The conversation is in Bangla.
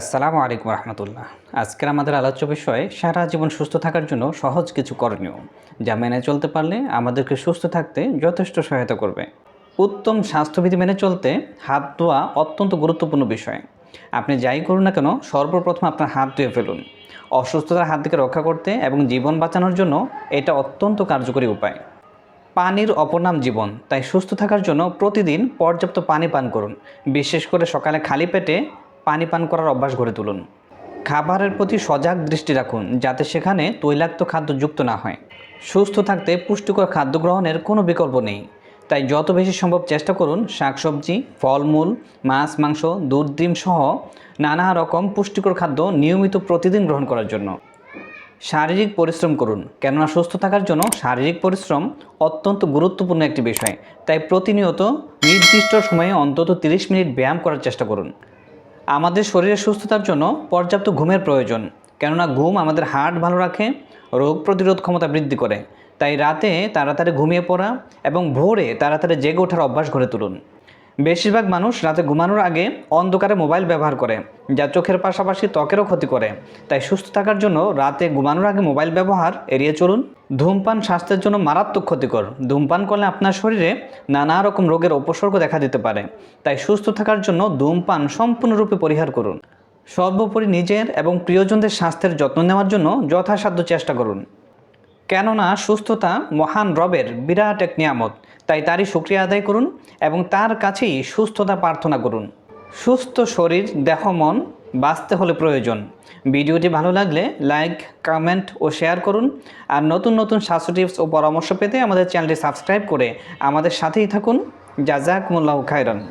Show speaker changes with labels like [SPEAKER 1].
[SPEAKER 1] আসসালামু আলাইকুম রহমতুল্লাহ। আজকের আমাদের আলোচ্য বিষয়, সারা জীবন সুস্থ থাকার জন্য সহজ কিছু করণীয়, যা মেনে চলতে পারলে আমাদেরকে সুস্থ থাকতে যথেষ্ট সহায়তা করবে। উত্তম স্বাস্থ্যবিধি মেনে চলতে হাত ধোয়া অত্যন্ত গুরুত্বপূর্ণ বিষয়। আপনি যাই করুন না কেন, সর্বপ্রথম আপনার হাত ধুয়ে ফেলুন। অসুস্থতার হাত থেকে রক্ষা করতে এবং জীবন বাঁচানোর জন্য এটা অত্যন্ত কার্যকরী উপায়। পানির অপর নাম জীবন, তাই সুস্থ থাকার জন্য প্রতিদিন পর্যাপ্ত পানি পান করুন। বিশেষ করে সকালে খালি পেটে পানি পান করার অভ্যাস গড়ে তুলুন। খাবারের প্রতি সজাগ দৃষ্টি রাখুন, যাতে সেখানে তৈলাক্ত খাদ্য যুক্ত না হয়। সুস্থ থাকতে পুষ্টিকর খাদ্য গ্রহণের কোনো বিকল্প নেই। তাই যত বেশি সম্ভব চেষ্টা করুন শাকসবজি, ফলমূল, মাছ, মাংস, দুধ, ডিম সহ নানা রকম পুষ্টিকর খাদ্য নিয়মিত প্রতিদিন গ্রহণ করার জন্য। শারীরিক পরিশ্রম করুন, কেননা সুস্থ থাকার জন্য শারীরিক পরিশ্রম অত্যন্ত গুরুত্বপূর্ণ একটি বিষয়। তাই প্রতিনিয়ত নির্দিষ্ট সময়ে অন্তত 30 মিনিট ব্যায়াম করার চেষ্টা করুন। আমাদের শরীরের সুস্থতার জন্য পর্যাপ্ত ঘুমের প্রয়োজন, কেননা ঘুম আমাদের হার্ট ভালো রাখে, রোগ প্রতিরোধ ক্ষমতা বৃদ্ধি করে। তাই রাতে তাড়াতাড়ি ঘুমিয়ে পড়া এবং ভোরে তাড়াতাড়ি জেগে ওঠার অভ্যাস গড়ে তুলুন। বেশিরভাগ মানুষ রাতে ঘুমানোর আগে অন্ধকারে মোবাইল ব্যবহার করে, যা চোখের পাশাপাশি ত্বকেরও ক্ষতি করে। তাই সুস্থ থাকার জন্য রাতে ঘুমানোর আগে মোবাইল ব্যবহার এড়িয়ে চলুন। ধূমপান স্বাস্থ্যের জন্য মারাত্মক ক্ষতিকর। ধূমপান করলে আপনার শরীরে নানা রকম রোগের উপসর্গ দেখা দিতে পারে। তাই সুস্থ থাকার জন্য ধূমপান সম্পূর্ণরূপে পরিহার করুন। সর্বোপরি নিজের এবং প্রিয়জনদের স্বাস্থ্যের যত্ন নেওয়ার জন্য যথাসাধ্য চেষ্টা করুন। কেননা সুস্থতা মহান রবের বিরাট এক নিয়ামত। তাই তারই শুক্রিয়া আদায় করুন এবং তার কাছেই সুস্থতা প্রার্থনা করুন। সুস্থ শরীর, দেহ, মন বাঁচতে হলে প্রয়োজন। ভিডিওটি ভালো লাগলে লাইক, কমেন্ট ও শেয়ার করুন। আর নতুন নতুন স্বাস্থ্য টিপস ও পরামর্শ পেতে আমাদের চ্যানেলটি সাবস্ক্রাইব করে আমাদের সাথেই থাকুন। জাজাকুমুল্লাহ খায়রান।